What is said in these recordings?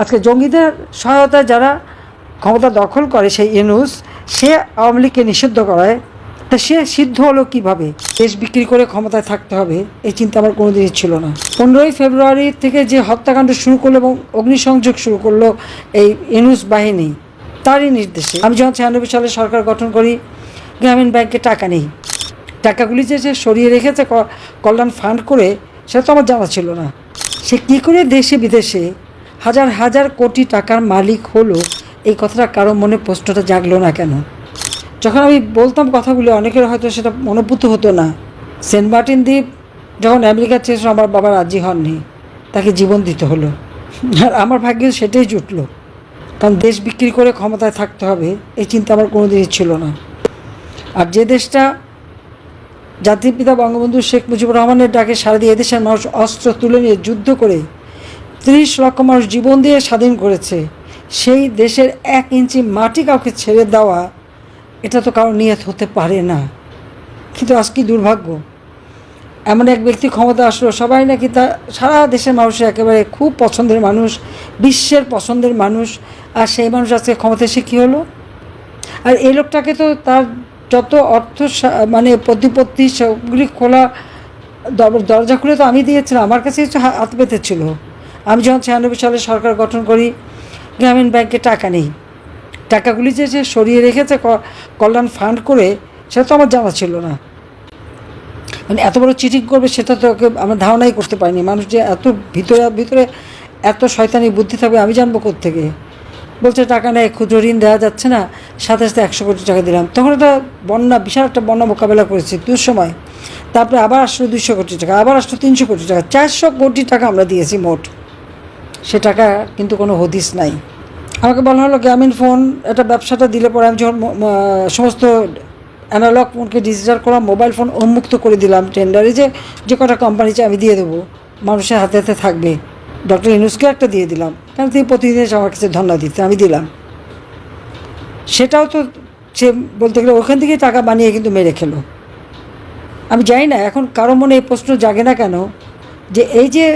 আজকে জঙ্গিদের সহায়তায় যারা ক্ষমতা দখল করে সেই ইনুস সে আওয়ামী লীগকে নিষিদ্ধ করায়। তা সে সিদ্ধ হলো কীভাবে? দেশ বিক্রি করে ক্ষমতায় থাকতে হবে, এই চিন্তা আমার কোনোদিনই ছিল না। পনেরোই ফেব্রুয়ারি থেকে যে হত্যাকাণ্ড শুরু করল এবং অগ্নিসংযোগ শুরু করল এই ইনুস বাহিনী, তারই নির্দেশে। আমি যখন ছিয়ানব্বই সালে সরকার গঠন করি, গ্রামীণ ব্যাংকে টাকা নেই। টাকাগুলি যে সে সরিয়ে রেখেছে কল্যাণ ফান্ড করে, সেটা তো আমার জানা ছিল না। সে কী করে দেশে বিদেশে হাজার হাজার কোটি টাকার মালিক হলো, এই কথাটা কারও মনে প্রশ্নটা জাগলো না কেন? যখন আমি বলতাম কথাগুলি, অনেকের হয়তো সেটা মনোভূত হতো না। সেন্ট মার্টিন দ্বীপ যখন আমেরিকার চেয়েছিল আমার বাবা রাজি হননি। তাকে জীবন দিতে হলো। আর আমার ভাগ্যে সেটাই জুটলো। কারণ দেশ বিক্রি করে ক্ষমতায় থাকতে হবে, এই চিন্তা আমার কোনো দিনই ছিল না। আর যে দেশটা জাতির পিতা বঙ্গবন্ধু শেখ মুজিবুর রহমানের ডাকে সারা দিয়ে, এদেশের মানুষ অস্ত্র তুলে নিয়ে যুদ্ধ করে ত্রিশ লক্ষ মানুষ জীবন দিয়ে স্বাধীন করেছে। সেই দেশের এক ইঞ্চি মাটি কাউকে ছেড়ে দেওয়া, এটা তো কারও নিয়ত হতে পারে না। কিন্তু আজ কি দুর্ভাগ্য? এমন এক ব্যক্তি ক্ষমতা আসলো, সবাই নাকি তা, সারা দেশের মানুষের একেবারে খুব পছন্দের মানুষ, বিশ্বের পছন্দের মানুষ, আর সেই মানুষ আজকে ক্ষমতা এসে কী হলো? আর এই লোকটাকে তো তার যত অর্থ মানে প্রতিপত্তি সবগুলি খোলা, দর- দরজা খুলে তো আমি দিয়েছিলাম, আমার কাছে হাত পেতে ছিল আমি যখন ছিয়ানব্বই সালে সরকার গঠন করি, গ্রামীণ ব্যাংকে টাকা নেই। টাকাগুলি যে সে সরিয়ে রেখেছে কল্যাণ ফান্ড করে, সেটা তো আমার জানা ছিল না। মানে এত বড় চিটিং করবে, সেটা তো আমরা ধারণাই করতে পারিনি। মানুষ যে এত ভিতরে ভিতরে এত শয়তানি বুদ্ধি থাকবে, আমি জানব থেকে বলছে, টাকা নেয় ক্ষুদ্র ঋণ দেওয়া যাচ্ছে না, সাথে সাথে একশো কোটি টাকা দিলাম। তখন একটা বন্যা, বিশাল একটা বন্যা মোকাবেলা করেছি দুঃসময়। তারপরে আবার আসলো দুশো কোটি টাকা, আবার আসলো তিনশো কোটি টাকা, চারশো কোটি টাকা আমরা দিয়েছি মোট। সে টাকা কিন্তু কোনো হদিস নাই। আমাকে বলা হলো, গ্রামীণ ফোন, এটা ব্যবসাটা দিলে পরে আমি যখন সমস্ত অ্যানালগ ফোনকে ডিজিটাল করা মোবাইল ফোন উন্মুক্ত করে দিলাম টেন্ডারে যে যে কটা কোম্পানি চাই আমি দিয়ে দেবো, মানুষের হাতে হাতে থাকবে। ডক্টর ইনুসকে একটা দিয়ে দিলাম। কারণ তিনি প্রতিদিন আমার কাছে ধন্যবাদ দিতে আমি দিলাম। সেটাও তো সে বলতে গেলে ওখান থেকেই টাকা বানিয়ে কিন্তু মেরে খেলো। আমি জানি না, এখন কারও মনে এই প্রশ্ন জাগে না কেন, যে এই যে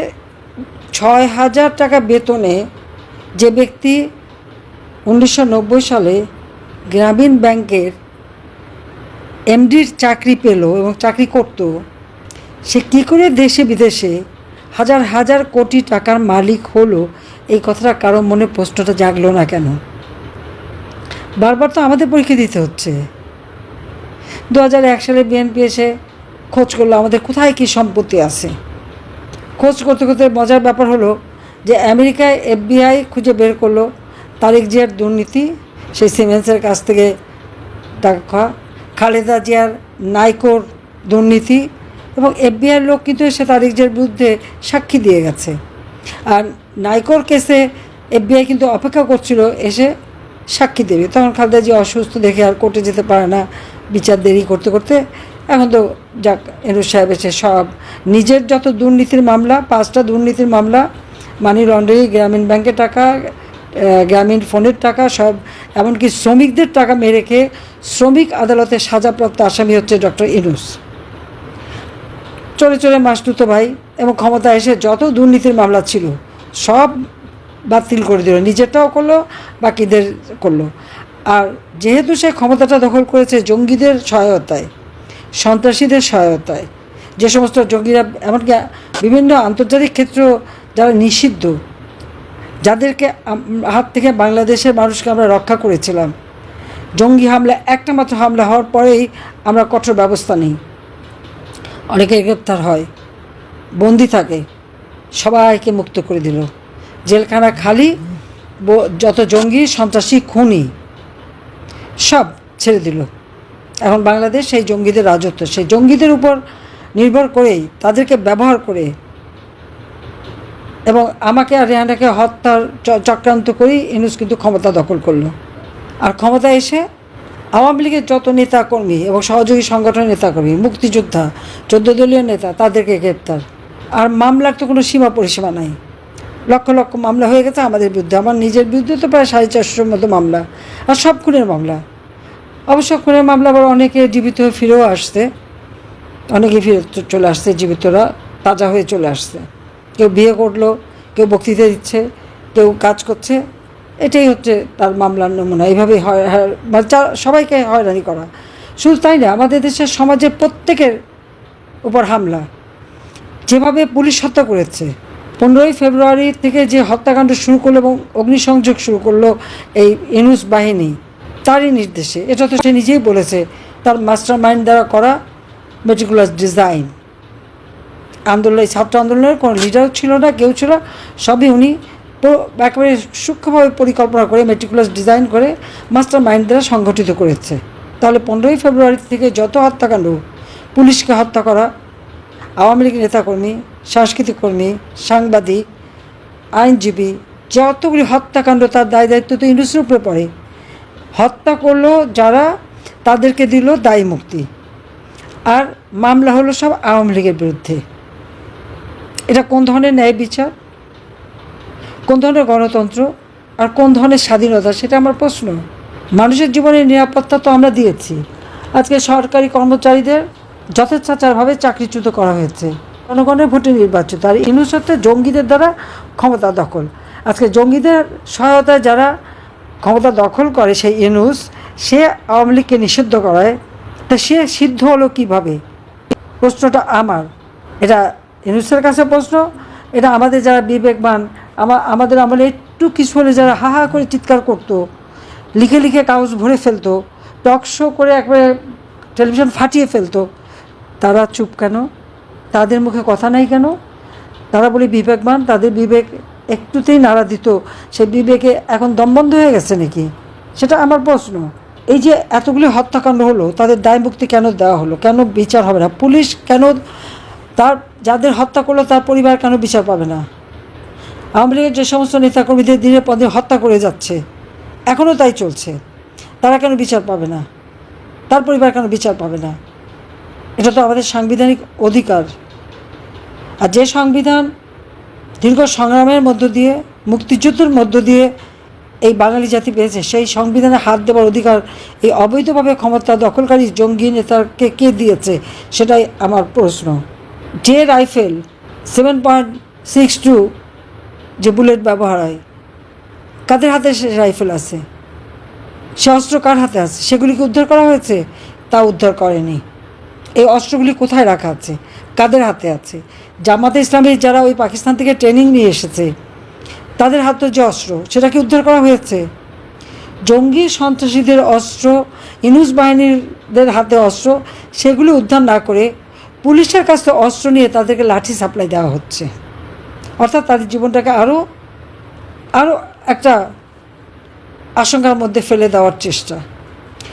ছয় হাজার টাকা বেতনে যে ব্যক্তি উনিশশো নব্বই সালে গ্রামীণ ব্যাংকের এমডির চাকরি পেল এবং চাকরি করত, সে কী করে দেশে বিদেশে হাজার হাজার কোটি টাকার মালিক হলো? এই কথাটা কারও মনে প্রশ্নটা জাগলো না কেন? বারবার তো আমাদের পরীক্ষা দিতে হচ্ছে। দু হাজার এক সালে বিএনপি এসে খোঁজ করল, আমাদের কোথায় কী সম্পত্তি আছে? খোঁজ করতে করতে মজার ব্যাপার হলো যে আমেরিকায় এফবিআই খুঁজে বের করল তারেক জিয়ার দুর্নীতি, সেই সিমেন্সের কাছ থেকে টাকা খাওয়া খালেদা জিয়ার নাইকোর দুর্নীতি এবং এফবিআইয়ের লোক কিন্তু এসে তারেক জিয়ার বিরুদ্ধে সাক্ষী দিয়ে গেছে। আর নাইকোর কেসে এফবিআই কিন্তু অপেক্ষা করছিল এসে সাক্ষী দেবে। তখন খালেদা জিয়া অসুস্থ দেখে আর কোর্টে যেতে পারে না। বিচার দেরি করতে করতে এখন তো যাক এনুস সাহেব এসে সব নিজের যত দুর্নীতির মামলা, পাঁচটা দুর্নীতির মামলা মানি লন্ডারিং গ্রামীণ ব্যাংকের টাকা গ্রামীণ ফোনের টাকা, সব, এমনকি শ্রমিকদের টাকা মেরে খেয়ে শ্রমিক আদালতে সাজাপ্রাপ্ত আসামি হচ্ছে ডক্টর ইনুস চলে চলে মাসটুতো ভাই, এবং ক্ষমতা এসে যত দুর্নীতির মামলা ছিল, সব বাতিল করে দিল, নিজেরটাও করল, বাকিদের করল। আর যেহেতু সে ক্ষমতাটা দখল করেছে জঙ্গিদের সহায়তায় সন্ত্রাসীদের সহায়তায়। যে সমস্ত জঙ্গিরা, এমনকি বিভিন্ন আন্তর্জাতিক ক্ষেত্র যারা নিষিদ্ধ, যাদেরকে হাত থেকে বাংলাদেশের মানুষকে আমরা রক্ষা করেছিলাম। জঙ্গি হামলা একটা মাত্র হামলা হওয়ার পরেই আমরা কঠোর ব্যবস্থা নিই। অনেকে গ্রেপ্তার হয়, বন্দি থাকে, সবাইকে মুক্ত করে দিল। জেলখানা খালি যত জঙ্গি, সন্ত্রাসী, খুনি, সব ছেড়ে দিল। এখন বাংলাদেশ সেই জঙ্গিদের রাজত্ব, সেই জঙ্গিদের উপর নির্ভর করেই তাদেরকে ব্যবহার করে এবং আমাকে আর রেহানাকে হত্যার চক্রান্ত করেই ইনুস কিন্তু ক্ষমতা দখল করল। আর ক্ষমতা এসে আওয়ামী লীগের যত নেতাকর্মী এবং সহযোগী সংগঠনের নেতাকর্মী, মুক্তিযোদ্ধা চোদ্দ দলীয় নেতা, তাদেরকে গ্রেপ্তার। আর মামলার তো কোনো সীমা পরিসীমা নাই। লক্ষ লক্ষ মামলা হয়ে গেছে আমাদের বিরুদ্ধে। আমার নিজের বিরুদ্ধে তো প্রায় সাড়ে চারশোর মতো মামলা। আর সব খুনের মামলা। অবশ্য খুনের মামলা আবার অনেকে জীবিত হয়ে ফিরেও আসছে। অনেকে ফিরে চলে আসছে, জীবিতরা তাজা হয়ে চলে আসছে। কেউ বিয়ে করল, কেউ বক্তৃতা দিচ্ছে, কেউ কাজ করছে। এটাই হচ্ছে তার মামলার নমুনা। এইভাবেই হয় মানে সবাইকে হয়রানি করা। শুধু তাই না, আমাদের দেশের সমাজের প্রত্যেকের উপর হামলা। যেভাবে পুলিশ হত্যা করেছে, পনেরোই ফেব্রুয়ারি থেকে যে হত্যাকাণ্ড শুরু করল এবং অগ্নিসংযোগ শুরু করল এই ইনুস বাহিনী তারই নির্দেশে। এটা তো সে নিজেই বলেছে, তার মাস্টার মাইন্ড দ্বারা করা মেটিকুলাস ডিজাইন আন্দোলন ছাত্র আন্দোলনের কোনো লিডার ছিল না, কেউ ছিল সবই উনি একেবারে সূক্ষ্মভাবে পরিকল্পনা করে মেটিকুলাস ডিজাইন করে মাস্টার মাইন্ড দ্বারা সংগঠিত করেছে। তাহলে পনেরোই ফেব্রুয়ারি থেকে যত হত্যাকাণ্ড, পুলিশকে হত্যা করা, আওয়ামী লীগ নেতাকর্মী, সাংস্কৃতিক কর্মী, সাংবাদিক, আইনজীবী, যতগুলি হত্যাকাণ্ড তার দায় দায়িত্ব তো ইন্ডাস্ট্রির উপরে পড়ে হত্যা করল, যারা তাদেরকে দিল দায়ী মুক্তি। আর মামলা হলো সব আওয়ামী লীগের বিরুদ্ধে। এটা কোন ধরনের ন্যায় বিচার? কোন ধরনের গণতন্ত্র? আর কোন ধরনের স্বাধীনতা? সেটা আমার প্রশ্ন। মানুষের জীবনের নিরাপত্তা তো আমরা দিয়েছি। আজকে সরকারি কর্মচারীদের যথেচ্ছাচারভাবে চাকরিচ্যুত করা হয়েছে। জনগণের ভোটে নির্বাচিত। আর ইনুস হচ্ছে জঙ্গিদের দ্বারা ক্ষমতা দখল। আজকে জঙ্গিদের সহায়তায় যারা ক্ষমতা দখল করে সেই ইনুস সে আওয়ামী লীগকে নিষিদ্ধ করায়। তা সে সিদ্ধ হলো কীভাবে? প্রশ্নটা আমার। এটা ইউনুসের কাছে প্রশ্ন, এটা আমাদের যারা বিবেকবান, আমা আমাদের আমলে একটু কিছু হলে যারা হা হা করে চিৎকার করতো, লিখে লিখে কাগজ ভরে ফেলতো, টক শো করে একবারে টেলিভিশন ফাটিয়ে ফেলতো, তারা চুপ কেন? তাদের মুখে কথা নাই কেন? তারা বলি বিবেকবান, তাদের বিবেক একটুতেই নাড়া দিত, সে বিবেকে এখন দমবন্ধ হয়ে গেছে নাকি? সেটা আমার প্রশ্ন। এই যে এতগুলি হত্যাকাণ্ড হলো, তাদের দায় মুক্তি কেন দেওয়া হলো? কেন বিচার হবে না? পুলিশ কেন তার, যাদের হত্যা করল, তার পরিবার কেন বিচার পাবে না? আওয়ামী লীগের যে সমস্ত নেতাকর্মীদের দিনে পদে হত্যা করে যাচ্ছে এখনও তাই চলছে। তারা কেন বিচার পাবে না? তার পরিবার কেন বিচার পাবে না? এটা তো আমাদের সাংবিধানিক অধিকার। আর যে সংবিধান দীর্ঘ সংগ্রামের মধ্য দিয়ে, মুক্তিযুদ্ধের মধ্য দিয়ে এই বাঙালি জাতি পেয়েছে। সেই সংবিধানে হাত দেওয়ার অধিকার, এই অবৈধভাবে ক্ষমতা দখলকারী জঙ্গি নেতাকে কে দিয়েছে? সেটাই আমার প্রশ্ন। যে rifle seven point six two যে বুলেট ব্যবহার হয়, কাদের হাতে সে রাইফেল আছে? সে অস্ত্র কার হাতে আছে? সেগুলিকে উদ্ধার করা হয়েছে? তা উদ্ধার করেনি। এই অস্ত্রগুলি কোথায় রাখা আছে? কাদের হাতে আছে? জামাতে ইসলামের যারা ওই পাকিস্তান থেকে ট্রেনিং নিয়ে এসেছে, তাদের হাতে যে অস্ত্র সেটা কি উদ্ধার করা হয়েছে। জঙ্গি সন্ত্রাসীদের অস্ত্র, ইনুস বাহিনীদের হাতে অস্ত্র, সেগুলি উদ্ধার না করে পুলিশের কাছ থেকে অস্ত্র নিয়ে তাদেরকে লাঠি সাপ্লাই দেওয়া হচ্ছে। অর্থাৎ তাদের জীবনটাকে আরও আরও একটা আশঙ্কার মধ্যে ফেলে দেওয়ার চেষ্টা।